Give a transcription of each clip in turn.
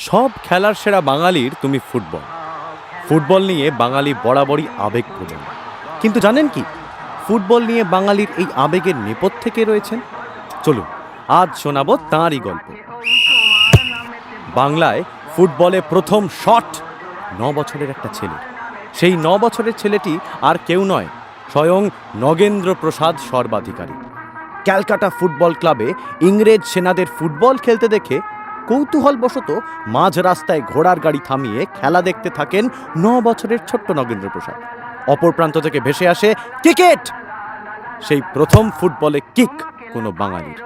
সব খেলার সেরা বাঙালির তুমি ফুটবল। ফুটবল নিয়ে বাঙালি বরাবরই আবেগ আবেগপ্রবণ। কিন্তু জানেন কি? ফুটবল নিয়ে বাঙালির এই আবেগের নেপথ্যে কে রয়েছেন? চলুন, আজ শোনাবো তাঁরই গল্প। বাংলায় ফুটবলে প্রথম শট ন বছরের একটা ছেলে। সেই ন বছরের ছেলেটি আর কেউ নয়, স্বয়ং নগেন্দ্র প্রসাদ সর্বাধিকারী। ক্যালকাটা ফুটবল ক্লাবে ইংরেজ সেনাদের ফুটবল খেলতে দেখে কৌতূহলবশত মাঝ রাস্তায় ঘোড়ার গাড়ি থামিয়ে খেলা দেখতে থাকেন ন বছরের ছোট্ট নগেন্দ্র প্রসাদ অপর প্রান্ত থেকে ভেসে আসে ক্রিকেট! সেই প্রথম ফুটবলে কিক কোনো বাঙালির।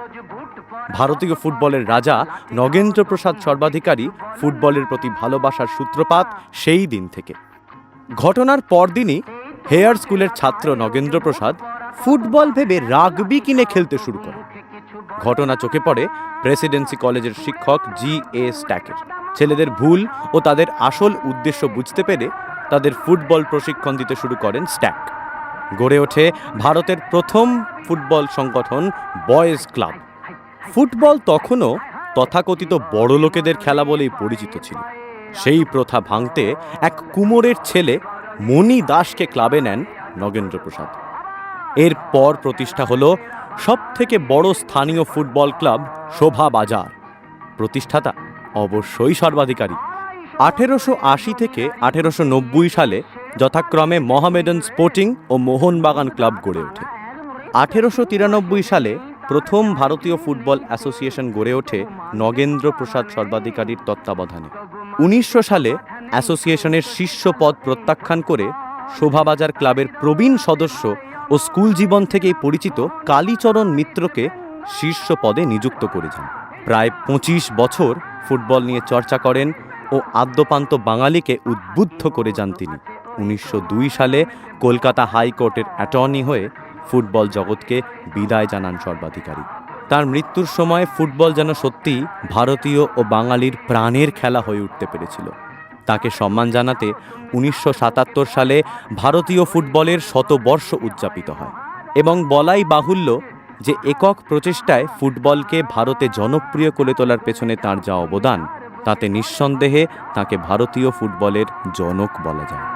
ভারতীয় ফুটবলের রাজা নগেন্দ্র প্রসাদ সর্বাধিকারী ফুটবলের প্রতি ভালোবাসার সূত্রপাত সেই দিন থেকে। ঘটনার পরদিনই হেয়ার স্কুলের ছাত্র নগেন্দ্র প্রসাদ ফুটবল ভেবে রাগবি কিনে খেলতে শুরু করে। ঘটনা চোখে পড়ে প্রেসিডেন্সি কলেজের শিক্ষক জি এ স্ট্যাকের। ছেলেদের ভুল ও তাদের আসল উদ্দেশ্য বুঝতে পেরে তাদের ফুটবল প্রশিক্ষণ দিতে শুরু করেন স্ট্যাক। গড়ে ওঠে ভারতের প্রথম ফুটবল সংগঠন বয়েজ ক্লাব। ফুটবল তখনও তথাকথিত বড় লোকেদের খেলা বলেই পরিচিত ছিল। সেই প্রথা ভাঙতে এক কুমোরের ছেলে মণি দাসকে ক্লাবে নেন নগেন্দ্র প্রসাদ এরপর প্রতিষ্ঠা হলো সব থেকে বড় স্থানীয় ফুটবল ক্লাব শোভা বাজার। প্রতিষ্ঠাতা অবশ্যই সর্বাধিকারী। আঠেরোশো আশি থেকে আঠেরোশো নব্বই সালে যথাক্রমে মহামেডান স্পোর্টিং ও মোহনবাগান ক্লাব গড়ে ওঠে। আঠেরোশো তিরানব্বই সালে প্রথম ভারতীয় ফুটবল অ্যাসোসিয়েশন গড়ে ওঠে নগেন্দ্র প্রসাদ সর্বাধিকারীর তত্ত্বাবধানে। উনিশশো সালে অ্যাসোসিয়েশনের শীর্ষ পদ প্রত্যাখ্যান করে শোভাবাজার ক্লাবের প্রবীণ সদস্য ও স্কুল জীবন থেকেই পরিচিত কালীচরণ মিত্রকে শীর্ষ পদে নিযুক্ত করেছেন। প্রায় পঁচিশ বছর ফুটবল নিয়ে চর্চা করেন ও আদ্যপান্ত বাঙালিকে উদ্বুদ্ধ করে যান তিনি। উনিশশো দুই সালে কলকাতা হাইকোর্টের অ্যাটর্নি হয়ে ফুটবল জগৎকে বিদায় জানান সর্বাধিকারী। তার মৃত্যুর সময় ফুটবল যেন সত্যিই ভারতীয় ও বাঙালির প্রাণের খেলা হয়ে উঠতে পেরেছিল। তাকে সম্মান জানাতে উনিশশো সাতাত্তর সালে ভারতীয় ফুটবলের শতবর্ষ উদযাপিত হয়। এবং বলাই বাহুল্য যে একক প্রচেষ্টায় ফুটবলকে ভারতে জনপ্রিয় করে তোলার পেছনে তার যা অবদান, তাতে নিঃসন্দেহে তাকে ভারতীয় ফুটবলের জনক বলা যায়।